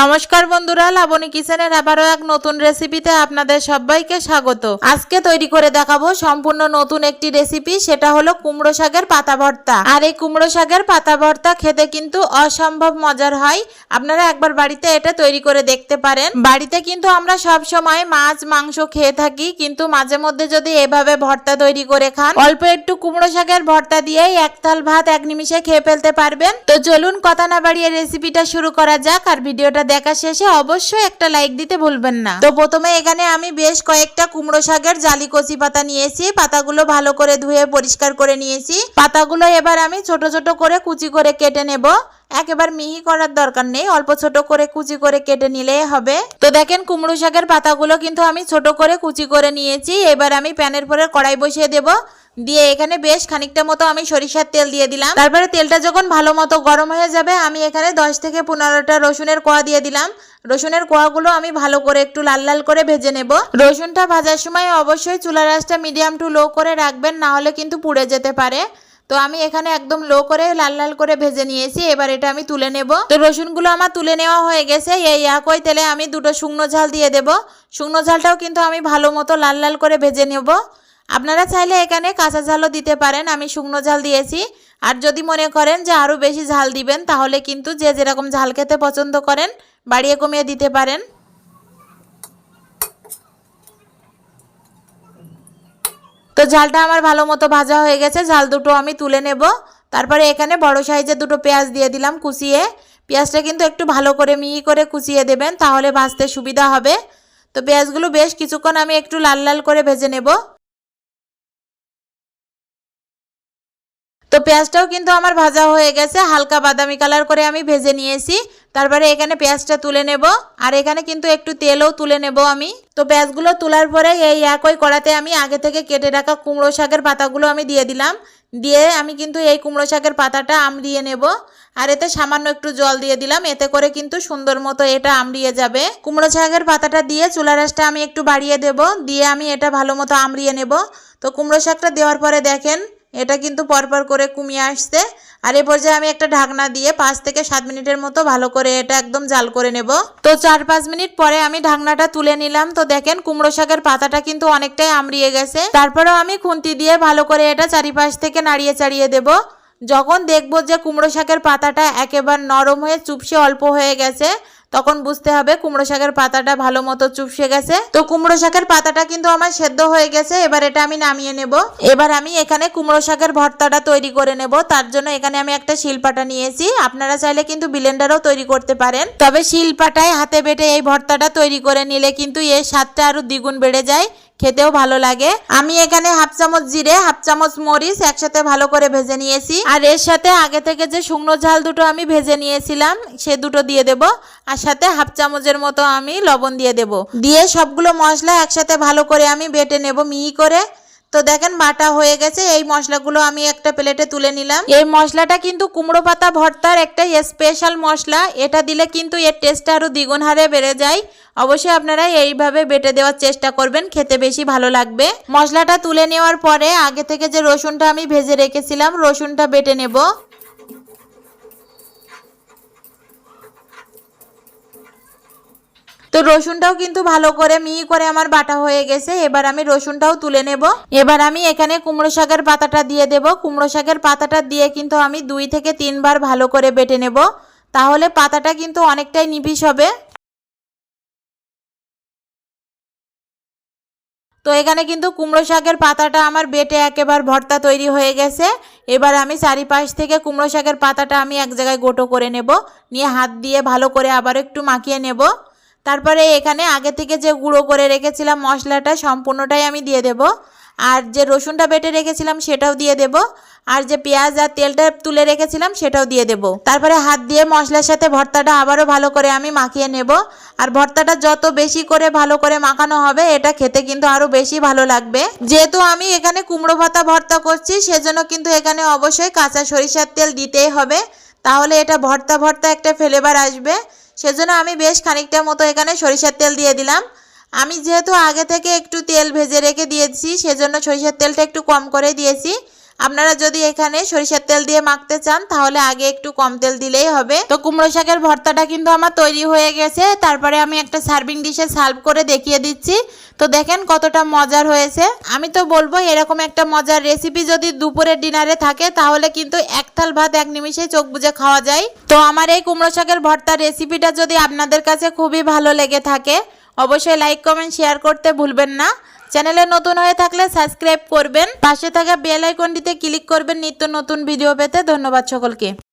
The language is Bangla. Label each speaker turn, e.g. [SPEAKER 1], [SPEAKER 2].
[SPEAKER 1] নমস্কার বন্ধুরা, লাবণী কিচেনের আবারও এক নতুন রেসিপিতে আপনাদের সবাইকে স্বাগত। আজকে তৈরি করে দেখাবো সম্পূর্ণ নতুন একটি রেসিপি সেটা হলো কুমড়ো শাকের পাতা ভর্তা। আর এই কুমড়ো শাকের পাতা ভর্তা খেতে কিন্তু অসম্ভব মজার হয়। আপনারা একবার বাড়িতে এটা তৈরি করে দেখতে পারেন। বাড়িতে কিন্তু আমরা সব সময় মাছ, মাংস খেয়ে থাকি, কিন্তু মাঝে মধ্যে যদি এভাবে ভর্তা তৈরি করে খান, অল্প একটু কুমড়ো শাকের ভর্তা দিয়েই এক থাল ভাত এক নিমিষে খেয়ে ফেলতে পারবেন। তো চলুন কথা না বাড়িয়ে রেসিপিটা শুরু করা যাক, আর ভিডিওটা দেখা শেষে অবশ্যই একটা লাইক দিতে ভুলবেন না। তো প্রথমে এখানে আমি বেশ কয়েকটা কুমড়ো শাকের জালি কচি পাতা নিয়েছি, পাতাগুলো ভালো করে ধুয়ে পরিষ্কার করে নিয়েছি। পাতাগুলো এবার আমি ছোট ছোট করে কুচি করে কেটে নেব। একেবার মিহি করার দরকার নেই, অল্প ছোট করে কুচি করে কেটে নিলেই হবে। তো দেখেন কুমড়ো শাকের পাতাগুলো কিন্তু আমি ছোট করে কুচি করে নিয়েছি। এবার আমি প্যানের পরে কড়াই বসিয়ে দেব। দিয়ে এখানে বেশ খানিকটা মতো আমি সরিষার তেল দিয়ে দিলাম। তারপরে তেলটা যখন ভালো মতো গরম হয়ে যাবে, আমি এখানে দশ থেকে পনেরোটা রসুনের কোয়া দিয়ে দিলাম। রসুনের কোয়াগুলো আমি ভালো করে একটু লাল লাল করে ভেজে নেব। রসুনটা ভাজার সময় অবশ্যই চুলা রাসটা মিডিয়াম টু লো করে রাখবেন, না হলে কিন্তু পুড়ে যেতে পারে। তো আমি এখানে একদম লো করে লাল লাল করে ভেজে নিয়েছি, এবার এটা আমি তুলে নেব। তো রসুনগুলো আমার তুলে নেওয়া হয়ে গেছে, এই একই তেলে আমি দুটো শুকনো ঝাল দিয়ে দেব। শুকনো ঝালটাও কিন্তু আমি ভালো মতো লাল লাল করে ভেজে নেব। আপনারা চাইলে এখানে কাঁচা ঝালও দিতে পারেন, আমি শুকনো ঝাল দিয়েছি। আর যদি মনে করেন যে আরও বেশি ঝাল দিবেন, তাহলে কিন্তু যে যেরকম ঝাল খেতে পছন্দ করেন, বাড়িয়ে কমিয়ে দিতে পারেন। তো ঝালটা আমার ভালো মতো ভাজা হয়ে গেছে, ঝাল দুটো আমি তুলে নেব। তারপরে এখানে বড় সাইজের দুটো পেঁয়াজ দিয়ে দিলাম কুচিয়ে। পেঁয়াজটা কিন্তু একটু ভালো করে মিহি করে কুচিয়ে দেবেন, তাহলে ভাজতে সুবিধা হবে। তো পেঁয়াজগুলো বেশ কিছুক্ষণ আমি একটু লাল লাল করে ভেজে নেব। তো পেঁয়াজটাও কিন্তু আমার ভাজা হয়ে গেছে। হালকা বাদামি কালার করে আমি ভেজে নিয়েছি। তারপরে এখানে পেঁয়াজটা তুলে নেব। আর এখানে কিন্তু একটু তেলও তুলে নেব আমি। তো পেঁয়াজগুলো তোলার পরে এই একই কড়াতে আমি আগে থেকে কেটে রাখা কুমড়ো শাকের পাতাগুলো আমি দিয়ে দিলাম। দিয়ে আমি কিন্তু এই কুমড়ো শাকের পাতাটা আমড়িয়ে নেব। আর এতে সামান্য একটু জল দিয়ে দিলাম। এতে করে কিন্তু সুন্দর মতো এটা আমড়িয়ে যাবে। কুমড়ো শাকের পাতাটা দিয়ে চুলা রাসটা আমি একটু বাড়িয়ে দেব। দিয়ে আমি এটা ভালো মতো আমড়িয়ে নেব। তো কুমড়ো শাকটা দেওয়ার পরে দেখেন এটা কিন্তু পরপর করে কমিয়ে আসছে। আর এ পর্যায়ে আমি একটা ঢাকনা দিয়ে পাঁচ থেকে সাত মিনিটের মতো ভালো করে এটা একদম জাল করে নেব। তো চার পাঁচ মিনিট পরে আমি ঢাকনাটা তুলে নিলাম। তো দেখেন কুমড়ো শাকের পাতাটা কিন্তু অনেকটাই আমড়িয়ে গেছে। তারপরেও আমি খুন্তি দিয়ে ভালো করে এটা চারিপাশ থেকে নাড়িয়ে চাড়িয়ে দেব। যখন দেখব যে কুমড়ো শাকের পাতাটা একেবারে নরম হয়ে চুপসে অল্প হয়ে গেছে তখন বুঝতে হবে কুমড়ো শাকের পাতাটা ভালো মতো চুপসে গেছে। তো কুমড়ো শাকের পাতাটা কিন্তু আমার সেদ্ধ হয়ে গেছে, এবার এটা আমি নামিয়ে নেব। এবার আমি এখানে কুমড়ো শাকের ভর্তাটা তৈরি করে নেব, তার জন্য এখানে আমি একটা শিলপাটা নিয়েছি। আপনারা চাইলে কিন্তু ব্লেন্ডারও তৈরি করতে পারেন। তবে শিলপাটায় হাতে বেটে এই ভর্তাটা তৈরি করে নিলে কিন্তু এর স্বাদটা আরও দ্বিগুণ বেড়ে যায়, খেতেও ভালো লাগে। আমি এখানে হাফ চামচ জিরে, হাফ চামচ মরিচ একসাথে ভালো করে ভেজে নিয়েছি। আর এর সাথে আগে থেকে যে শুকনো ঝাল দুটো আমি ভেজে নিয়েছিলাম, সে দুটো দিয়ে দেব। আর সাথে হাফ চামচের মতো আমি লবণ দিয়ে দেব। দিয়ে সবগুলো মশলা একসাথে ভালো করে আমি বেটে নেব মিহি করে। তো দেখেন বাটা হয়ে গেছে, এই মশলাগুলো আমি একটা প্লেটে তুলে নিলাম। এই মশলাটা কিন্তু কুমড়ো পাতা ভর্তার একটা স্পেশাল মশলা। এটা দিলে কিন্তু এর টেস্টটা আরও দ্বিগুণ হারে বেড়ে যায়। অবশ্যই আপনারা এইভাবে বেটে দেওয়ার চেষ্টা করবেন, খেতে বেশি ভালো লাগবে। মশলাটা তুলে নেওয়ার পরে আগে থেকে যে রসুনটা আমি ভেজে রেখেছিলাম, রসুনটা বেটে নেব। তো রসুনটাও কিন্তু ভালো করে মিহি করে আমার বাটা হয়ে গেছে। এবার আমি রসুনটাও তুলে নেব। এবার আমি এখানে কুমড়ো শাকের পাতাটা দিয়ে দেব। কুমড়ো শাকের পাতাটা দিয়ে কিন্তু আমি দুই থেকে তিনবার ভালো করে বেটে নেব। তাহলে পাতাটা কিন্তু অনেকটাই নিবিষ হবে। তো এখানে কিন্তু কুমড়ো শাকের পাতাটা আমার বেটে একেবারে ভর্তা তৈরি হয়ে গেছে। এবার আমি চারিপাশ থেকে কুমড়ো শাকের পাতাটা আমি এক জায়গায় গোটো করে নেব। নিয়ে হাত দিয়ে ভালো করে আবার একটু মাখিয়ে নেব। তারপরে এখানে আগে থেকে যে গুঁড়ো করে রেখেছিলাম মশলাটা সম্পূর্ণটাই আমি দিয়ে দেব। আর যে রসুনটা বেটে রেখেছিলাম সেটাও দিয়ে দেব। আর যে পেঁয়াজ আর তেলটা তুলে রেখেছিলাম সেটাও দিয়ে দেব। তারপরে হাত দিয়ে মশলার সাথে ভর্তাটা আবারও ভালো করে আমি মাখিয়ে নেব। আর ভর্তাটা যত বেশি করে ভালো করে মাখানো হবে, এটা খেতে কিন্তু আরও বেশি ভালো লাগবে। যেহেতু আমি এখানে কুমড়ো পাতা ভর্তা করছি, সেজন্য কিন্তু এখানে অবশ্যই কাঁচা সরিষার তেল দিতেই হবে। তাহলে এটা ভর্তা ভর্তা একটা ফ্লেভার আসবে। সেজন্য আমি বেশ খানিকটা মতো এখানে সরিষার তেল দিয়ে দিলাম। আমি যেহেতু আগে থেকে একটু তেল ভেজে রেখে দিয়েছি, সেজন্য সরিষার তেলটা একটু কম করে দিয়েছি। আপনারা যদি এখানে সরিষার তেল দিয়ে মাখতে চান, তাহলে আগে একটু কম তেল দিলেই হবে। তো কুমড়ো শাকের ভর্তাটা কিন্তু আমার তৈরি হয়ে গেছে। তারপরে আমি একটা সার্ভিং ডিশে সার্ভ করে দেখিয়ে দিচ্ছি। তো দেখেন কতটা মজার হয়েছে। আমি তো বলব, এরকম একটা মজার রেসিপি যদি দুপুরের ডিনারে থাকে, তাহলে কিন্তু এক থাল ভাত, এক নিমিষে চোখ বুজে খাওয়া যায়। তো আমার এই কুমড়ো শাকের ভর্তার রেসিপিটা যদি আপনাদের কাছে খুবই ভালো লেগে থাকে, অবশ্যই লাইক কমেন্ট শেয়ার করতে ভুলবেন না। চ্যানেলে নতুন হয়ে থাকলে সাবস্ক্রাইব করবেন। পাশে থাকা বেল আইকনটিতে ক্লিক করবেন নিত্য নতুন ভিডিও পেতে। ধন্যবাদ সকলকে।